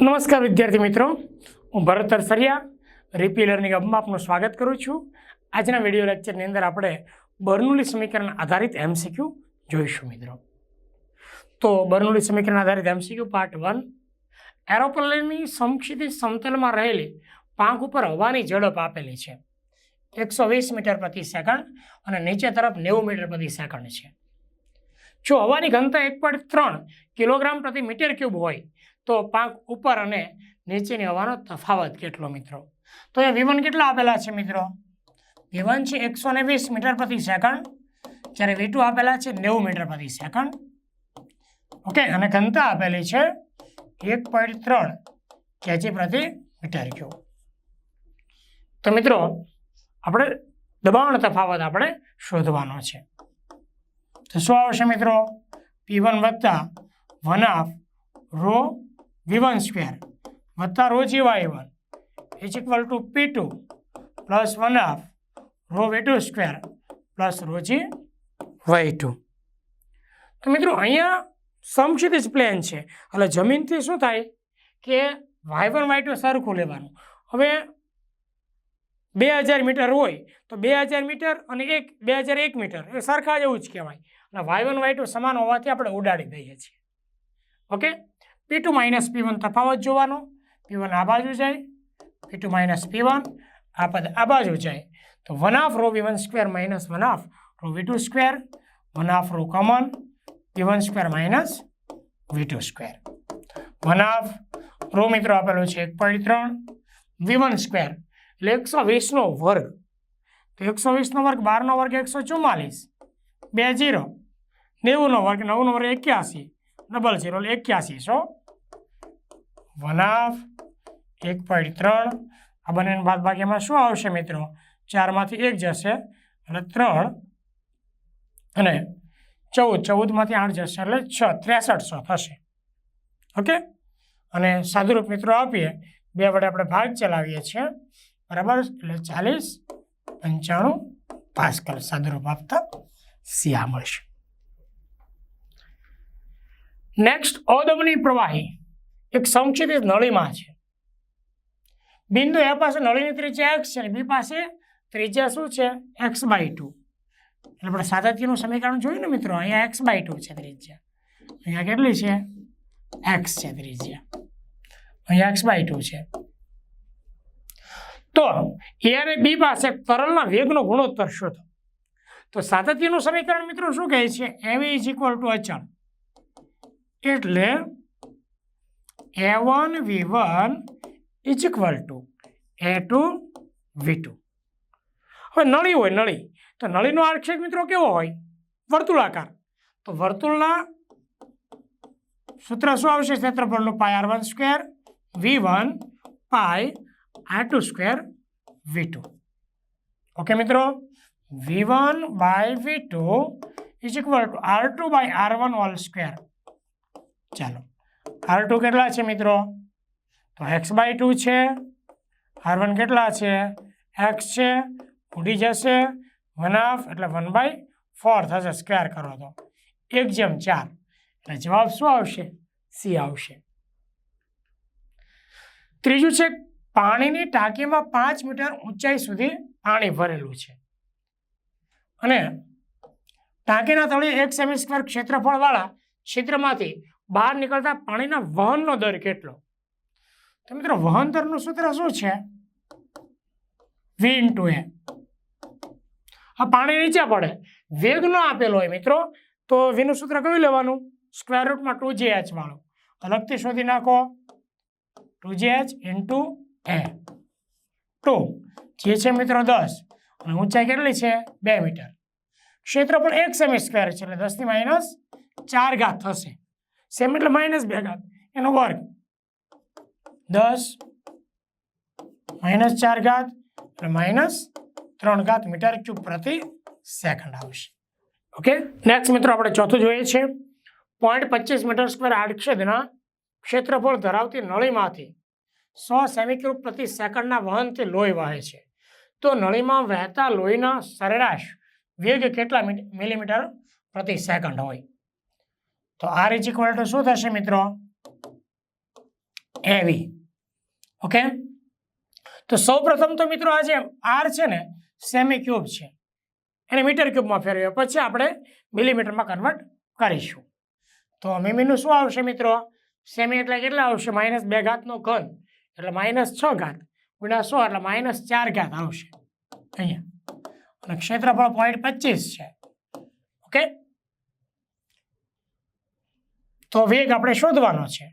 નમસ્કાર વિદ્યાર્થી મિત્રો, હું ભરત સરસરિયા રીપી લર્નિંગ હબમાં આપનું સ્વાગત કરું છું. આજના વીડિયો લેક્ચરની અંદર આપણે બર્નુલી સમીકરણ આધારિત એમસીક્યુ જોઈશું મિત્રો. તો બર્નુલી સમીકરણ આધારિત એમસીક્યુ પાર્ટ વન એરોપ્લેનની સમક્ષિતિ સમતલમાં રહેલી પાંખ ઉપર હવાની ઝડપ આપેલી છે. એકસો વીસ મીટર પ્રતિ સેકન્ડ અને નીચે તરફ નેવું મીટર પ્રતિ સેકન્ડ છે. જો હવાની ઘનતા એક પોઈન્ટ ત્રણ કિલોગ્રામ પ્રતિ મીટર ક્યુબ હોય, તો પાંખ ઉપર અને નીચેની હવાનો તફાવત કેટલો મિત્રો? તો એ વિવન કેટલા આપેલા છે મિત્રો? વિવન છે એકસો ને વીસ મીટર પ્રતિ સેકન્ડ, જ્યારે વી આપેલા છે નેવું મીટર પ્રતિ સેકન્ડ. ઓકે, અને ઘનતા આપેલી છે એક પોઈન્ટ ત્રણ કેજી પ્રતિ મીટર ક્યુબ. તો મિત્રો આપણે દબાણ તફાવત આપણે શોધવાનો છે. તો શું આવશે મિત્રો? પી વન વત્તા one half rho V one square વત્તા rho G Y one is equal to P two plus one half rho V two square plus rho G Y two. તો મિત્રો, અહીંયા સમક્ષિતિજ પ્લેન છે. એટલે જમીનથી શું થાય? કે વાય વન વાય ટુ સરખું લેવાનું. હવે બે હજાર મીટર હોય તો બે હજાર મીટર અને એક, બે હજાર એક મીટર, એ સરખા જેવું જ કહેવાય. અને વાય વન વાય ટુ સમાન હોવાથી આપણે ઉડાડી દઈએ છીએ. Okay? P two minus P one તફાવત જોવાનો. પી વન આ બાજુ જાય. P two minus P one આ પદ આ બાજુ જાય. તો one half rho V one square minus one half rho V two square one half rho common V one square minus V two square one half rho મિત્રો આપેલો છે એક પોઈન્ટ ત્રણ વી વન સ્ક્વેર એટલે એકસો વીસનો વર્ગ. તો એકસો વીસનો વર્ગ, બારનો વર્ગ એકસો ચુમ્માલીસ બે જીરો. નેવુંનો વર્ગ, નવનો વર્ગ એક્યાસી. ડબલ ઝીરો એટલે એક્યાસી સો વન હાફ, એક પોઈન્ટ ત્રણ. આ બંનેની બાદ બાકીમાં શું આવશે મિત્રો? ચારમાંથી એક જશે એટલે ત્રણ અને ચૌદ. ચૌદમાંથી આઠ જશે એટલે છ ત્રેસઠસો થશે. ઓકે? અને સાદુરૂપ મિત્રો આપીએ. બે વડે આપણે ભાગ ચલાવીએ છીએ. બરાબર? એટલે ચાલીસ, પંચાણું પાસ્કલ સાદુરૂપ આપતા સિયા મળશે. નેક્સ્ટ અદમની પ્રવાહી. એક સંક્ષિપ્ત નળીમાં છે. બિંદુ એ પાસે નળીની ત્રિજ્યા એક્સ છે બી પાસે ત્રિજ્યા શું છે? એક્સ બાય ટુ એટલે આપણે સાતત્યનું સમીકરણ જોયું ને મિત્રો? અહીંયા એક્સ બાય ટુ છે ત્રિજ્યા. અહીંયા કેટલી છે? એક્સ છે ત્રિજ્યા. અહીંયા એક્સ બાય ટુ છે. તો એ અને બી પાસે તરલના વેગનો ગુણોત્તર શોધો. તો સાતત્યનું સમીકરણ મિત્રો શું કહે છે? એવી ઇઝ ઇક્વલ ટુ અચળ એટલે A one V one is equal to A two V two હવે નળી હોય નળી. તો નળીનો આક્ષેપ મિત્રો કેવો હોય? વર્તુળાકાર. તો વર્તુળના સૂત્ર શું આવશે? ક્ષેત્રફળનું pi R one square V one pi R two square V two okay મિત્રો? V one by V two is equal to R two by R one all square ચાલો. આર ટુ કેટલા છે, મિત્રો? તો એક્સ બાય ટુ છે. R one કેટલા છે? X છે. ઉડી જશે. વન હાફ એટલે વન બાય ફોર થશે સ્ક્વેર કરો તો. એક જેમ ચાર. એટલે જવાબ શું આવશે? સી આવશે. ત્રીજું છે પાણીની ટાંકીમાં પાંચ મીટર ઊંચાઈ સુધી પાણી ભરેલું છે. અને ટાંકીના તળિયે એક સેમી સ્ક્વેર ક્ષેત્રફળવાળા ક્ષેત્રમાંથી બહાર નીકળતા પાણીના વહનનો દર કેટલો? તો મિત્રો, વહન દરનું સૂત્ર શું છે? વી ઇન્ટુ એ આ પાણી નીચે પડે. વેગ ન આપેલો હોય મિત્રો, તો વીનું સૂત્ર કયું લેવાનું? સ્ક્વેર રૂટમાં ટુ જી એચ વાળું. અલગથી શોધી નાખો. Two G H into A. Two. જે છે મિત્રો દસ. અને ઊંચાઈ કેટલી છે? બે મીટર. ક્ષેત્રફળ એક સેમી સ્ક્વેર છે એટલે દસની માઇનસ ચાર ઘાત થશે. સેમ એટલે માઇનસ બે ઘાત. એનો વર્ગ. દસ માઇનસ ચાર ઘાત એટલે માઇનસ ત્રણ ઘાત મીટર ક્યુબ પ્રતિ સેકન્ડ આવશે. ઓકે? નેક્સ્ટ મિત્રો આપણે ચોથું જોઈએ છે. પોઈન્ટ પચીસ મીટર સ્ક્વેર આડક્ષેદના ક્ષેત્રફળ ધરાવતી નળીમાંથી સો સેમી પ્રતિ સેકન્ડના વહનથી લોહી વહે છે. તો નળીમાં વહેતા લોહીના સરેરાશ વેગ કેટલા મિલીમીટર પ્રતિ સેકન્ડ હોય? તો આર ઇઝ ઇક્વલ ટુ શું થશે મિત્રો? એવી ઓકે તો સૌ પ્રથમ તો મિત્રો આ જે આર છે ને સેમી ક્યુબ છે. એને મીટર ક્યુબમાં ફેરવીએ, પછી આપણે મિલીમીટરમાં કન્વર્ટ કરીશું. તો મીમીનું શું આવશે મિત્રો? સેમી એટલે કેટલા આવશે? માઇનસ બે ઘાતનો ઘન. એટલે માઇનસ છ ઘાત. ગુણ્યા સો એટલે માઇનસ ચાર ઘાત આવશે. અહીંયા. અને ક્ષેત્રફળ પોઈન્ટ પચીસ છે. ઓકે તો વેગ આપણે શોધવાનો છે.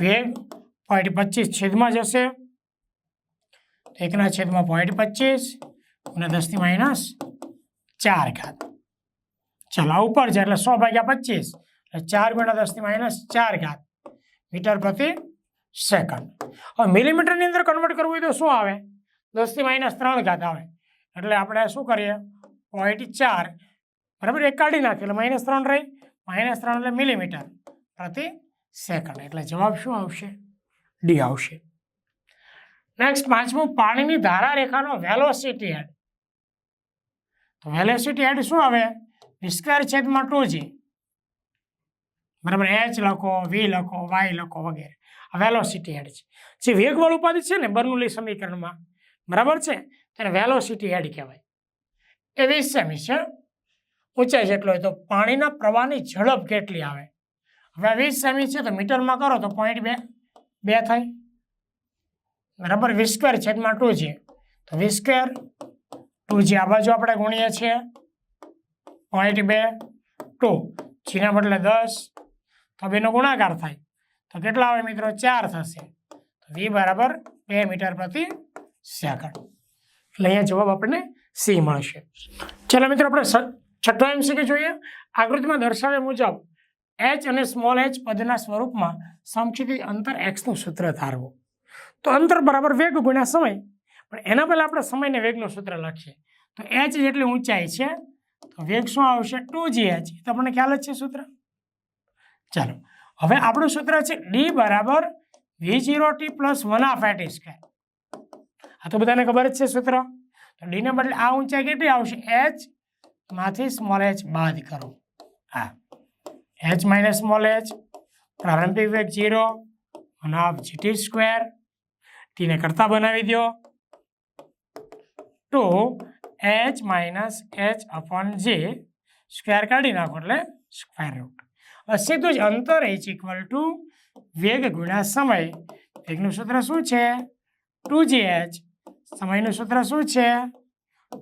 વેગ પોઈન્ટ પચીસ છેદમાં જશે. એકના છેદમાં પોઈન્ટ પચીસ અને દસથી માઇનસ ચાર ઘાત. ચાલો ઉપર છે એટલે સો ભાગ્યા પચીસ. એટલે ચાર ગુણ્યા દસની માઇનસ ચાર ઘાત. મીટર પ્રતિ સેકન્ડ હવે મિલીમીટરની અંદર કન્વર્ટ કરવું હોય તો શું આવે? દસથી માઇનસ ત્રણ ઘાત આવે. એટલે આપણે શું કરીએ? પોઈન્ટ ચાર. બરાબર? એક કાઢી નાખીએ એટલે માઇનસ ત્રણ રહી. માઇનસ ત્રણ એટલે મિલીમીટર પ્રતિ સેકન્ડ એટલે જવાબ શું આવશે? ડી આવશે. નેક્સ્ટ પાંચમું, પાણીની ધારા રેખાનો વેલોસિટી હેડ તો વેલોસિટી હેડ શું આવે? વિસ્કાર છેદમાં ટુ જી. બરાબર? એચ લખો વી લખો વાય લખો વગેરે. આ વેલોસિટી હેડ છે. જે વેગવાળું પદ છે ને બર્નુલી સમીકરણમાં, બરાબર છે? તેને વેલોસિટી હેડ કહેવાય. એ વીસ સેમી છે. ઊંચાઈ જેટલો હોય તો પાણીના પ્રવાહની ઝડપ કેટલી આવે? હવે વીસ સેમી છે તો મીટરમાં કરો તો પોઈન્ટ બે બે થાય. બરાબર? વીસ સ્ક્વેર છેદમાં ટુ જી તો વીસ સ્ક્વેર ટુ જી આ બાજુ આપણે ગુણીએ છીએ પોઈન્ટ બે ટુ જીના બદલે દસ તો બેનો ગુણાકાર થાય. તો કેટલા આવે મિત્રો? ચાર થશે. તો વી બરાબર બે મીટર પ્રતિ સેકન્ડ. એટલે અહીંયા જવાબ આપણને સી મળશે. ચાલો મિત્રો, આપણે છઠ્ઠો એમસીક્યુ જોઈએ. આકૃતિમાં દર્શાવ્યા મુજબ એચ અને સ્મોલ એચ પદના સ્વરૂપમાં સમક્ષિતિજ અંતર એક્સનું સૂત્ર ધારવું. તો અંતર બરાબર વેગ ગુણ્યા સમય. પણ એના પહેલાં આપણે સમયને વેગનું સૂત્ર લખીએ. તો એચ જેટલી ઊંચાઈ છે, તો વેગ શું આવશે? Two G H. તો આપણને ખ્યાલ જ છે સૂત્ર. ચાલો હવે આપણું સૂત્ર છે ડી બરાબર V zero T plus one half A T square આ તો બધાને ખબર જ છે સૂત્ર તો ડીને બદલે આ ઊંચાઈ કેટલી આવશે એચમાંથી સ્મોલ એચ બાદ કરો હા એચ માઇનસ સ્મોલ એચ પ્રારંભિક વેગ zero one half G T square ટીને કરતા બનાવી દો two H minus H upon G square કાઢી નાખો એટલે સ્ક્વેર રૂટ હવે સીધું જ અંતર એચ ઇક્વલ ટુ વેગ ગુણ્યા સમય. વેગનું સૂત્ર શું છે? Two G H. સમયનું સૂત્ર શું છે?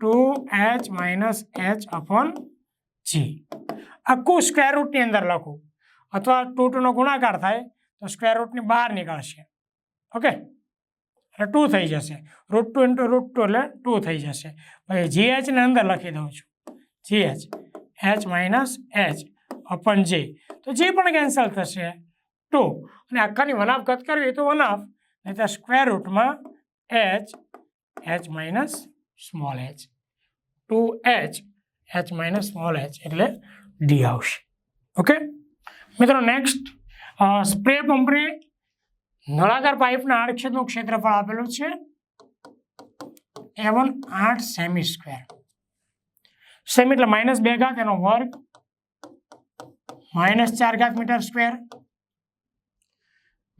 Two H minus H upon G આખું સ્ક્વેર રૂટની અંદર લખું. અથવા ટુ ટુનો ગુણાકાર થાય તો સ્ક્વેર રૂટની બહાર નીકળશે. ઓકે એટલે ટુ થઈ જશે. Root two into root two એટલે ટુ થઈ જશે. પછી જી એચને અંદર લખી દઉં છું. G H H minus H upon G. તો જે પણ કેન્સલ થશે ટુ અને આખાની વનાફ ગત કરવી તો વનાફ નહીં તો square રૂટમાં H H minus small H two H H minus small H એટલે ડી આવશે. ઓકે મિત્રો નેક્સ્ટ સ્પ્રે પંપને નળાકાર પાઇપના આડછેદનું ક્ષેત્રફળ આપેલું છે. એવન આઠ સેમી સ્ક્વેર સેમી એટલે માઇનસ બે ઘાત, એનો વર્ગ માઇનસ ચાર ઘાત મીટર સ્ક્વેર.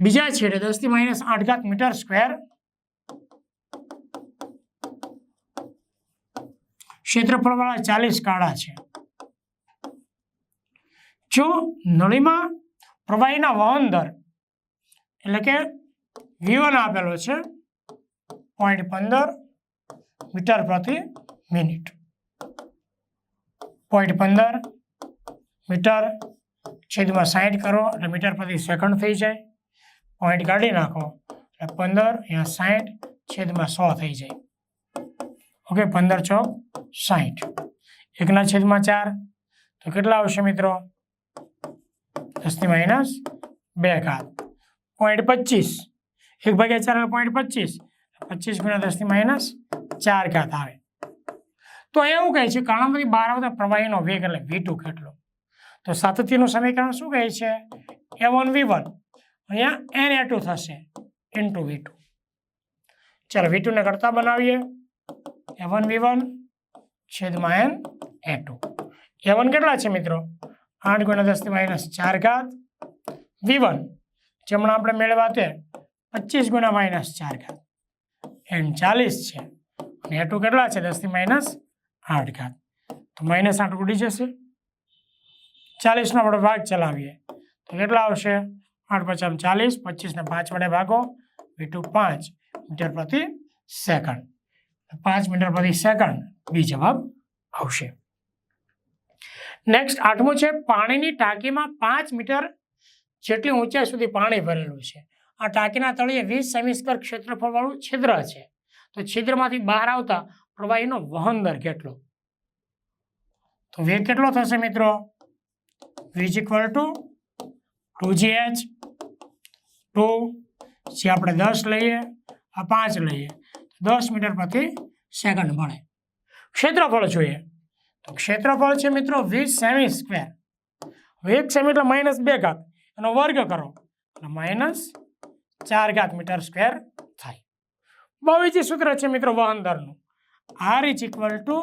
બીજા છેડે દસથી માઇનસ આઠ ઘાત મીટર સ્ક્વેર. ક્ષેત્રફળ વાળા ચાલીસ કાળા છે. જો નળીમાં પ્રવાહીના વહન દર એટલે કે વિવન આપેલો છે પોઈન્ટ પંદર મીટર પ્રતિ મિનિટ. પોઈન્ટ પંદર મીટર છેદમાં સાઠ કરો એટલે મીટર પ્રતિ સેકન્ડ થઈ જાય. પોઈન્ટ કાઢી નાખો એટલે પંદર અહીંયા સાઠ છેદમાં સો થઈ જાય. ઓકે પંદર ચોક સાઠ એકના છેદમાં ચાર. તો કેટલા આવશે મિત્રો? દસની માઇનસ બે ઘાત. પોઈન્ટ પચીસ. એક ભાગ્યા ચાર પોઈન્ટ પચીસ. પચીસ ગુણ્યા દસની માઇનસ ચાર ઘાત આવે. તો એવું કહે છે? કાણામાંથી બહાર આવતા પ્રવાહીનો વેગ એટલે વી કેટલો? તો સાતત્યનું સમીકરણ શું કહે છે? એ વન વી વન અહીંયા એન એ ટુ થશે. એન ટુ વી ટુ ચાલો વી ટુને કરતા બનાવીએ. એ વન વી વન છેદમાં and A two A one કેટલા છે મિત્રો? આઠ ગુણ્યા દસથી માઇનસ ચાર ઘાત વી વન જેમણે આપણે મેળવા તે પચીસ ગુણ્યા માઇનસ ચાર ઘાત. એન ચાલીસ છે. અને એ ટુ કેટલા છે? દસથી માઇનસ આઠ ઘાત. તો માઇનસ આઠ ઉડી જશે. ચાલીસનો આપણે ભાગ ચલાવીએ. તો કેટલા આવશે? આઠ પચાસ ચાલીસ, પચીસને પાંચ વડે ભાગો. વી ટુ પાંચ મીટર પ્રતિ સેકન્ડ. પાંચ મીટર પ્રતિ સેકન્ડ બી જવાબ આવશે. નેક્સ્ટ આઠમું છે, પાણીની ટાંકીમાં પાંચ મીટર જેટલી ઊંચાઈ સુધી પાણી ભરેલું છે. આ ટાંકીના તળિયે વીસ સેમી ક્ષેત્રફળવાળું છિદ્ર છે. તો છિદ્રમાંથી બહાર આવતા પ્રવાહીનો વહન દર કેટલો? તો વેગ કેટલો થશે મિત્રો? વીજ equal to two G H two G આપણે દસ લઈએ, આ પાંચ લઈએ. દસ મીટર પ્રતિ સેકન્ડ મળે ક્ષેત્રફળ જોઈએ. તો ક્ષેત્રફળ છે મિત્રો વીસ સેમી સ્ક્વેર. એક સેમી એટલે માઇનસ બે ઘાત. એનો વર્ગ કરો. એટલે માઇનસ ચાર ઘાત મીટર સ્ક્વેર થાય. બાવીજી સૂત્ર છે મિત્રો વહન દરનું R is equal to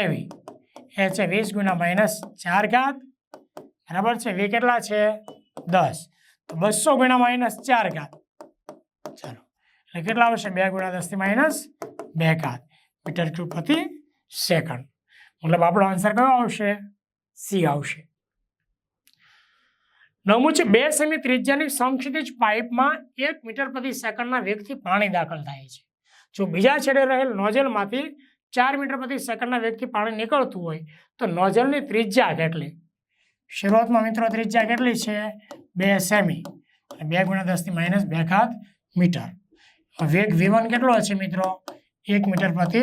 A V એ છે વીસ ગુણ્યા માઇનસ ચાર ઘાત. બરાબર છે? વે કેટલા છે? દસ. તો બસો ગુણ્યા માઇનસ ચાર ઘાત. ચાલો. એટલે કેટલા આવશે? બે ગુણ્યા દસથી માઇનસ બે ઘાત. મીટર ક્યુબ પ્રતિ સેકન્ડ. મતલબ આપણો આન્સર કયો આવશે? સી આવશે. નવમું છે, બે સેમી ત્રિજ્યાની સમક્ષિતિજ પાઇપમાં એક મીટર પ્રતિ સેકન્ડના વેગથી પાણી દાખલ થાય છે. જો બીજા છેડે રહેલ નોઝલમાંથી ચાર મીટર પ્રતિ સેકન્ડના વેગથી પાણી નીકળતું હોય, તો નોઝલની ત્રિજ્યા કેટલી? શરૂઆતમાં મિત્રો ત્રિજ્યા કેટલી છે? બે સેમી. બે ગુણ્યા દસથી માઇનસ બે ખાત મીટર. વેગ વિવન કેટલો છે મિત્રો? એક મીટર પ્રતિ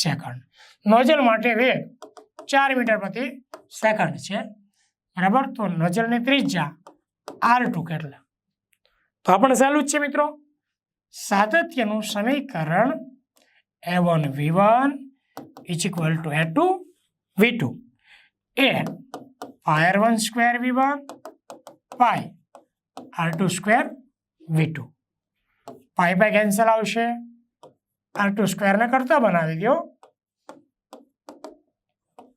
સેકન્ડ. નોઝલ માટે વેગ ચાર મીટર પ્રતિ સેકન્ડ છે. બરાબર? તો નોઝલની ત્રિજ્યા આર ટુ કેટલા? તો આપણને સહેલું જ છે મિત્રો. સાતત્યનું સમીકરણ A one V one is equal to A two V two A pi R one square V one pi R two square V two pi pi cancel આવશે. આર ટુ સ્ક્વેરને કરતા બનાવી દો.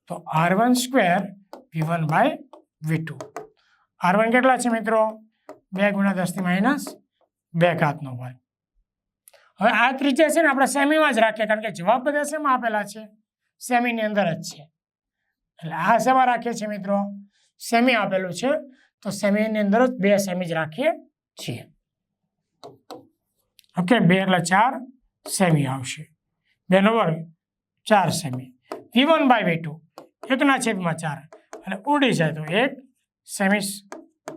તો R one square V one by V two R one કેટલા છે મિત્રો? બે ગુણ્યા દસથી માઇનસ બે ઘાતનો હોય. હવે આ ત્રિજ્યા છે ને આપણે સેમીમાં જ રાખીએ, કારણ કે જવાબ બધા શેમાં આપેલા છે. સેમીની અંદર જ છે. એટલે આ શેમાં રાખીએ છીએ મિત્રો. સેમી આપેલું છે. તો સેમીની અંદર જ બે સેમી જ રાખીએ છીએ. ઓકે, બે એટલે ચાર સેમી આવશે. બેનો વર્ગ ચાર semi. V one by V two. એકના છેદમાં ચાર. અને ઉડી જાય તો એક સેમી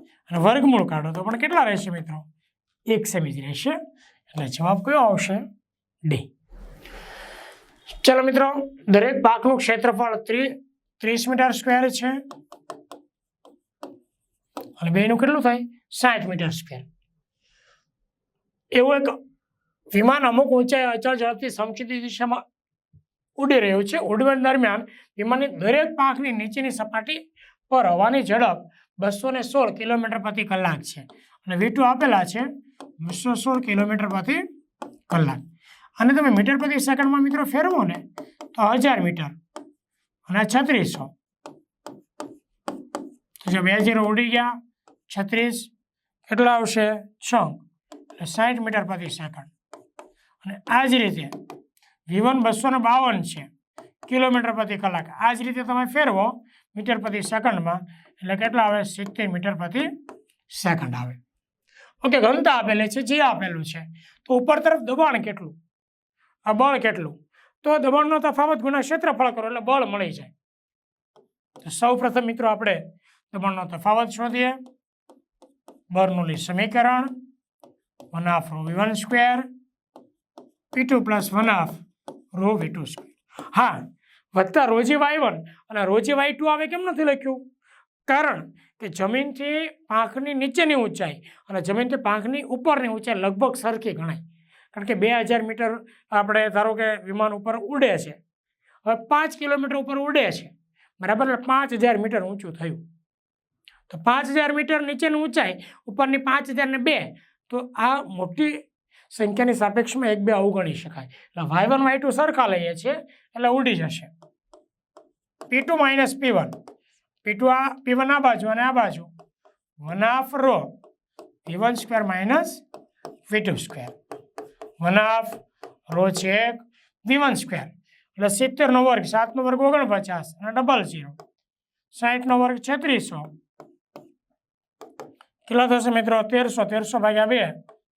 અને વર્ગમૂળ કાઢો તો પણ કેટલા રહેશે મિત્રો? એક સેમી જ રહેશે. એટલે જવાબ કયો આવશે? ડી. ચલો મિત્રો, દરેક પાકનું ક્ષેત્રફળ ત્રી ત્રીસ મીટર સ્ક્વેર છે. અને બેનું કેટલું થાય? સાઠ મીટર સ્ક્વેર એવું એક વિમાન અમુક ઊંચાઈ અચળ ઝડપથી સમક્ષિતિ દિશામાં ઉડી રહ્યું છે. ઉડવણ દરમિયાન વિમાનની દરેક પાંખની નીચેની સપાટી પર હવાની ઝડપ બસો ને સોળ કિલોમીટર પ્રતિ કલાક છે. અને વીટુ આપેલા છે બસો સોળ કિલોમીટર પ્રતિ કલાક. અને તમે મીટર પ્રતિ સેકન્ડમાં મિત્રો ફેરવો ને તો હજાર મીટર અને છત્રીસો. તો જો બે જીરો ઉડી ગયા, છત્રીસ કેટલા આવશે? છ. એટલે સાઠ મીટર પ્રતિ સેકન્ડ. અને આ જ રીતે વિવન બસો ને બાવન છે, કિલોમીટર પ્રતિ કલાક. આ જ રીતે તમે ફેરવો, મીટર પ્રતિ સેકન્ડમાં, એટલે કેટલા આવે? સિત્તેર મીટર પ્રતિ સેકન્ડ આવે. ઓકે, ઘનતા આપેલી છે, જે આપેલું છે. તો ઉપર તરફ દબાણ કેટલું? આ બળ કેટલું? તો દબાણનો તફાવત ગુણા ક્ષેત્રફળ કરો, એટલે બળ મળી જાય. તો સૌ પ્રથમ મિત્રો આપણે દબાણનો તફાવત શોધીએ. બર્નુલી સમીકરણ one half rho V one square P two plus one half rho V two square હા, વત્તા રોજી વાય વન અને રોજી વાય ટુ આવે કેમ નથી લખ્યું? કારણ કે જમીનથી પાંખની નીચેની ઊંચાઈ અને જમીનથી પાંખની ઉપરની ઊંચાઈ લગભગ સરખી ગણાય. કારણ કે બે હજાર મીટર આપણે ધારો કે વિમાન ઉપર ઉડે છે. હવે પાંચ કિલોમીટર ઉપર ઉડે છે. બરાબર? પાંચ હજાર મીટર ઊંચું થયું. તો પાંચ હજાર મીટર નીચેની ઊંચાઈ, ઉપરની પાંચ હજારને બે, તો આ મોટી સંખ્યાની સાપેક્ષમાં એક બે અવગણી શકાય. એટલે વાય વન, વાય ટુ સરખા લઈએ છીએ, એટલે ઉડી જશે. P two minus P one. P two આ, પી વન આ બાજુ અને આ બાજુ. One half rho. P one square minus P two square. One half, rho એક વી વન સ્ક્વેર એટલે સિત્તેરનો વર્ગ, સાતનો વર્ગ ઓગણપચાસ અને ડબલ ઝીરો સાહીઠનો વર્ગ છત્રીસો. કેટલા થશે મિત્રો? તેરસો તેરસો ભાગ્યા બે,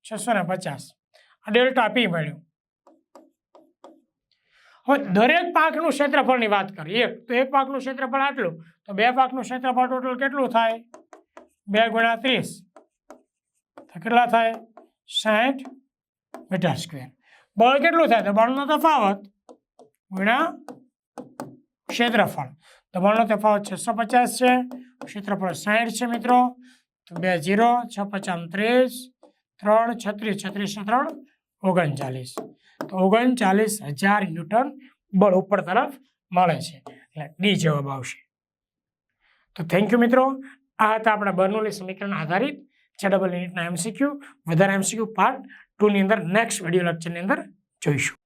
છસો ને પચાસ. આ ડેલ્ટા પી મળ્યું. હવે દરેક પાકનું ક્ષેત્રફળની વાત કરીએ. એક તો એક પાકનું ક્ષેત્રફળ આટલું, તો બે પાકનું ક્ષેત્રફળ ટોટલ કેટલું થાય? બે ગુણ્યા ત્રીસ. તો કેટલા થાય? સાઠ મીટર સ્ક્વેર. બળ કેટલું થાય? તો બળનો તફાવત ગુણ્યા ક્ષેત્રફળ. તો બળનો તફાવત છસો પચાસ છે. ક્ષેત્રફળ સાઠ છે મિત્રો. તો બે જીરો, છ પચાસ ત્રીસ, ત્રણ છત્રીસ. છત્રીસ ત્રણ, ઓગણચાલીસ. તો ઓગણચાલીસ હજાર ન્યૂટન બળ ઉપર તરફ મળે છે. એટલે ડી જવાબ આવશે. તો થેન્ક યુ મિત્રો. આ હતા આપણા બર્નોલી સમીકરણ આધારિત. છે ડબલ યુનિટના એમસીક્યુ વધારે એમસીક્યુ પાર્ટ ટુની અંદર નેક્સ્ટ વીડિયો લેક્ચરની અંદર જોઈશું.